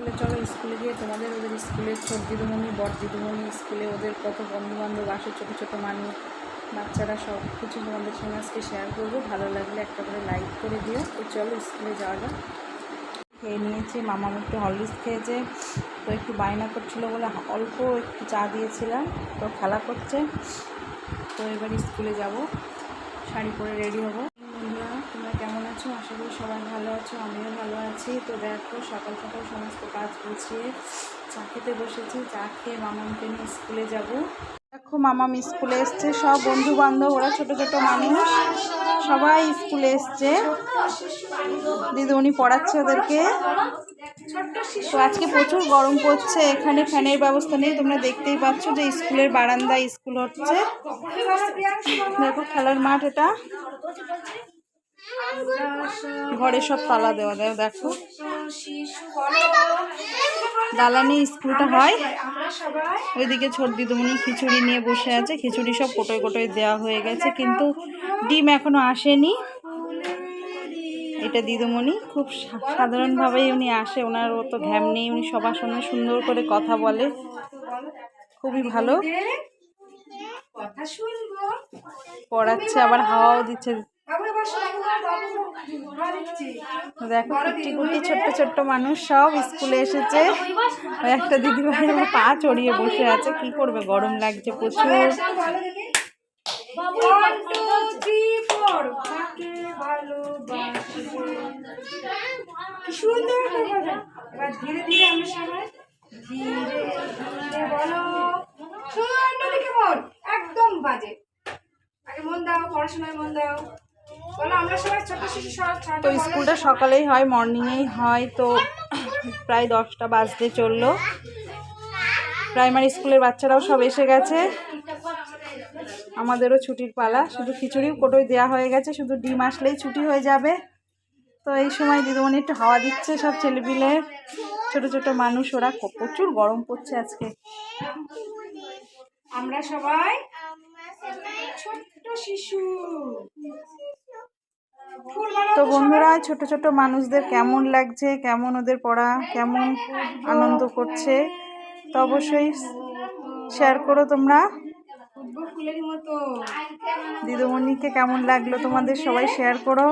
স্কুলে চলো, স্কুলে গিয়ে তোমাদের ওদের স্কুলের ছোট দিদিমণি, বড় দিদিমণি, স্কুলে ওদের কত বন্ধু বান্ধব আসে, ছোটো ছোটো মানুষ, বাচ্চারা সব কিছু তোমাদের সঙ্গে আজকে শেয়ার করব। ভালো লাগলে একটা করে লাইক করে দিও। তো চলো, স্কুলে যাওয়া যাক। খেয়ে নিয়েছি, মামা একটু হরলিক্স খেয়েছে, তো একটু বায়না করছিল বলে অল্প একটু চা দিয়েছিলাম, তো খেলা করছে। তো এবার স্কুলে যাব, শাড়ি পরে রেডি হব বন্ধুরা তোমরা কেমন আছো আশা করি সবাই ভালো আছো? আমিও ভালো আছি। তো দেখো, সকাল সকাল সমস্ত কাজ গুছিয়ে চা খেতে বসেছি। চা খেয়ে মামামকে নিয়ে স্কুলে যাব। দেখো, মামাম স্কুলে এসছে। সব বন্ধু বান্ধব ওরা ছোট ছোট মানুষ। সবাই স্কুলে এসছে। দিদিমণি পড়াচ্ছে ওদেরকে। তো আজকে প্রচুর গরম পড়ছে। এখানে ফ্যানের ব্যবস্থা নেই। তোমরা দেখতেই পাচ্ছ যে স্কুলের বারান্দায় স্কুল হচ্ছে। দেখো, খেলার মাঠ এটা। ঘরে সব তালা দেওয়া দেয় দেখো। দালানে স্কুলটা হয়। ওইদিকে ছোট দিদিমণি খিচুড়ি নিয়ে বসে আছে। খিচুড়ি সব কোটোয় কোটোয় দেওয়া হয়ে গেছে, কিন্তু ডিম এখনও আসেনি। এটা দিদিমণি খুব সাধারণভাবেই উনি আসে। ওনার অত ঘ্যাম নেই, উনি সবার সঙ্গে সুন্দর করে কথা বলে। খুবই ভালো। পড়াচ্ছে, আবার হাওয়াও দিচ্ছে বাবু এবার শোনো, বাবু হাওয়া দিচ্ছে। দেখো কুটি কুটি ছোট্ট ছোট্ট মানুষ সব স্কুলে এসেছে। ওই একটা দিদিভাই আমার পা চড়িয়ে বসে আছে। কি করবে? গরম লাগছে প্রচুর। একদম বাজে। আগে মন দাও, পড়াশোনায় মন দাও। তো স্কুলটা সকালেই হয় মর্নিংয়েই হয় তো প্রায় দশটা বাজতে চলল। প্রাইমারি স্কুলের বাচ্চারাও সব এসে গেছে। আমাদেরও ছুটির পালা শুধু খিচুড়িও কোটোই দেওয়া হয়ে গেছে শুধু ডিম আসলেই ছুটি হয়ে যাবে। তো এই সময় দিদিমণি একটু হাওয়া দিচ্ছে সব ছেলেপিলে। ছোট ছোট মানুষ ওরা প্রচুর গরম পড়ছে আজকে। আমরা সবাই ছোট্ট শিশু। তো বন্ধুরা, ছোট ছোট মানুষদের কেমন লাগছে, কেমন ওদের পড়া, কেমন আনন্দ করছে, তো অবশ্যই শেয়ার করো তোমরা। দিদিমণিকে কেমন লাগল তোমাদের সবাই শেয়ার করো।